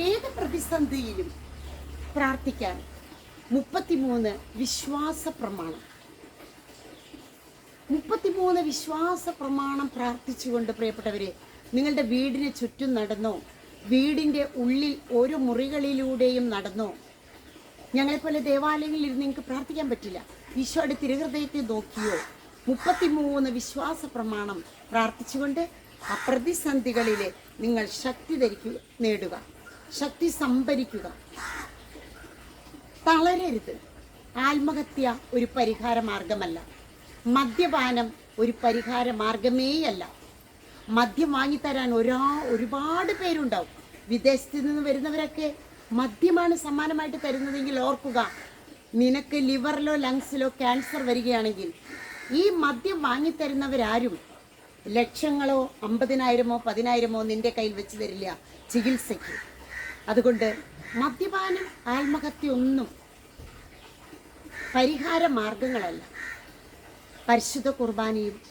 ഏത് പ്രതിസന്ധിയിലും പ്രാർത്ഥിക്കാൻ. മുപ്പത്തിമൂന്ന് വിശ്വാസ പ്രമാണം. മുപ്പത്തിമൂന്ന് വിശ്വാസ പ്രമാണം പ്രാർത്ഥിച്ചുകൊണ്ട് പ്രിയപ്പെട്ടവരെ നിങ്ങളുടെ വീടിന് ചുറ്റും നടന്നോ വീടിന്റെ ഉള്ളിൽ ഓരോ മുറികളിലൂടെയും നടന്നോ ഞങ്ങളെപ്പോലെ ദേവാലയങ്ങളിൽ ഇരുന്ന് നിങ്ങൾക്ക് പ്രാർത്ഥിക്കാൻ പറ്റില്ല. ഈശോയുടെ തിരുഹൃദയത്തെ നോക്കിയോ മുപ്പത്തിമൂന്ന് വിശ്വാസ പ്രമാണം പ്രാർത്ഥിച്ചുകൊണ്ട് ആ പ്രതിസന്ധികളിലെ നിങ്ങൾ ശക്തി ധരിക്കുക നേടുക. ശക്തി സംഭരിക്കുക. തളരരുത്. ആത്മഹത്യ ഒരു പരിഹാര മാർഗമല്ല. മദ്യപാനം ഒരു പരിഹാര മാർഗമേയല്ല. മദ്യം വാങ്ങിത്തരാൻ ഒരാ ഒരുപാട് പേരുണ്ടാവും. വിദേശത്ത് നിന്ന് വരുന്നവരൊക്കെ മദ്യമാണ് സമ്മാനമായിട്ട് തരുന്നതെങ്കിൽ ഓർക്കുക നിനക്ക് ലിവറിലോ ലങ്സിലോ ക്യാൻസർ വരികയാണെങ്കിൽ ഈ മദ്യം വാങ്ങിത്തരുന്നവരാരും ലക്ഷങ്ങളോ അമ്പതിനായിരമോ പതിനായിരമോ നിന്റെ കയ്യിൽ വെച്ച് തരില്ല ചികിത്സയ്ക്ക്. അതുകൊണ്ട് മദ്യപാനം ആത്മഹത്യ ഒന്നും പരിഹാര മാർഗങ്ങളല്ല. പരിശുദ്ധ കുർബാനയും